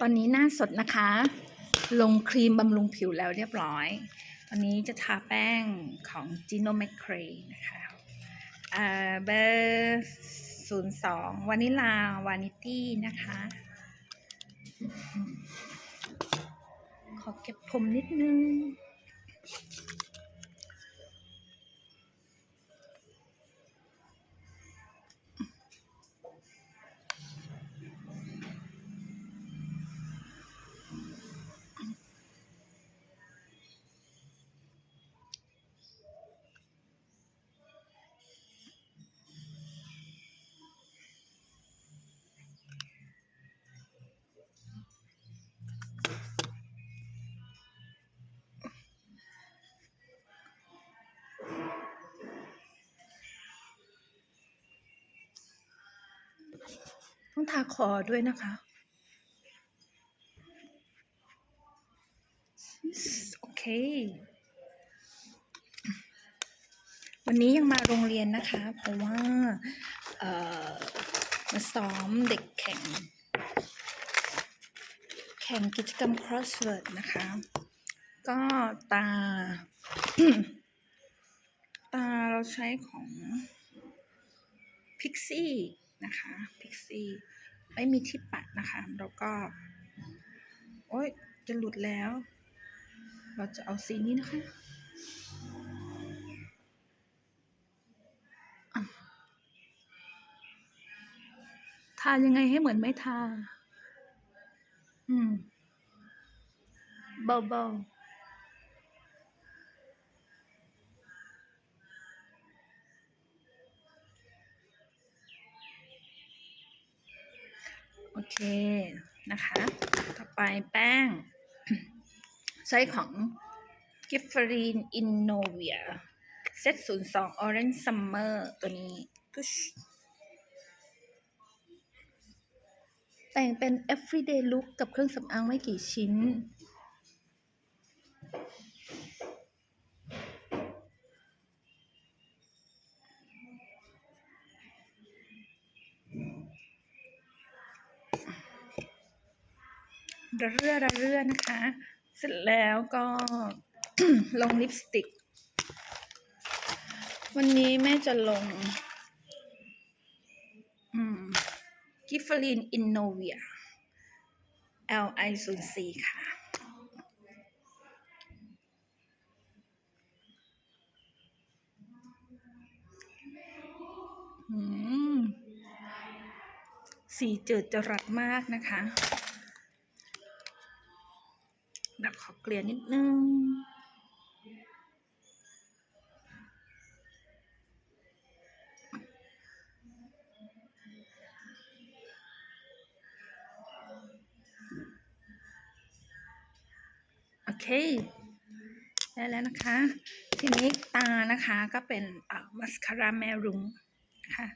ตอนนี้หน้าสดนะคะ ลงครีมบำรุงผิวแล้วเรียบร้อย ตอนนี้จะทาแป้งของ Gino McCray นะคะเบอร์ศูนย์สองวานิลาวานิตี้นะคะ ขอเก็บผมนิดนึง ต้องทาคอด้วยนะคะ โอเค วันนี้ยังมาโรงเรียนนะคะ เพราะว่าเออมาซ้อมเด็กแข่ง แข่งกิจกรรม crossword นะคะ ก็ตา ตาเราใช้ของ Pixie นะคะ Pixie ไม่มีที่ปัดนะคะ แล้วก็ โอ๊ย จะหลุดแล้ว เราจะเอาสีนี้นะคะอะทายังไงให้เหมือนไม่ทา อืม เบาๆ เคนะคะ ต่อไปแป้งไซส์ของ g i f f e r i n Innovia เซต02 Orange Summer ตัวนี้พุชแต่งเป็น everyday look กับเครื่องสำอางไม่กี่ชิ้น ระเรื่อระเรื่อนะคะ เสร็จแล้วก็ลงลิปสติก วันนี้แม่จะลงกิฟฟลินอินโนเวีย LI 0 4ค่ะ สีเจิดจรัสมากนะคะ แบบขอเกลี่ยนิดนึง โอเค ได้แล้วนะคะ ทีนี้ตานะคะก็เป็นมัสคาร่าแมรุงค่ะ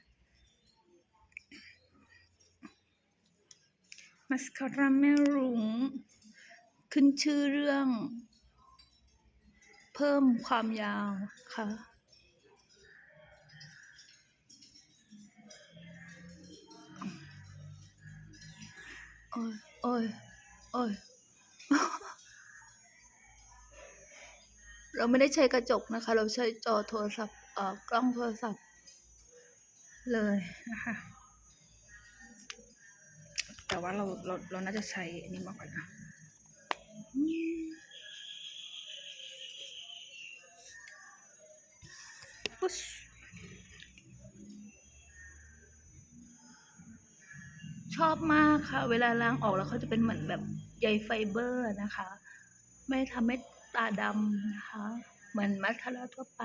มัสคาร่าแมรุง ขึ้นชื่อเรื่อง เพิ่มความยาวค่ะ โอ้ย โอ้ย โอ้ย เราไม่ได้ใช้กระจกนะคะ เราใช้จอโทรศัพท์เอ่อกล้องโทรศัพท์ เลยนะคะแต่ว่าเราเราเราน่าจะใช้อันนี้มากกว่านะ ปุ๊ชชอบมากค่ะ เวลาล้างออกแล้วเขาจะเป็นเหมือนแบบใยไฟเบอร์นะคะ ไม่ทำให้ตาดำนะคะ เหมือนมัสคาร่าทั่วไป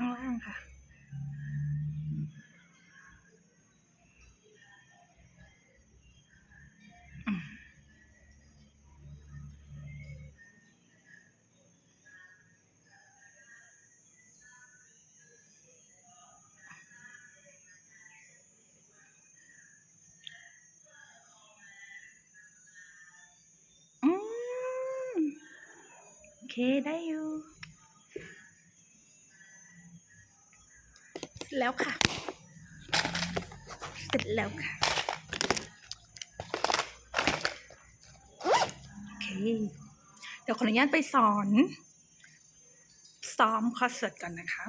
ข้างล่างค่ะ อืมเค ได้อยู่ เส ร็จแล้วค่ะ เสร็จแล้วค่ะโอเคเดี๋ยวขออนุญาตไปสอน ซ้อมคอนเสิร์ตก่อนนะคะ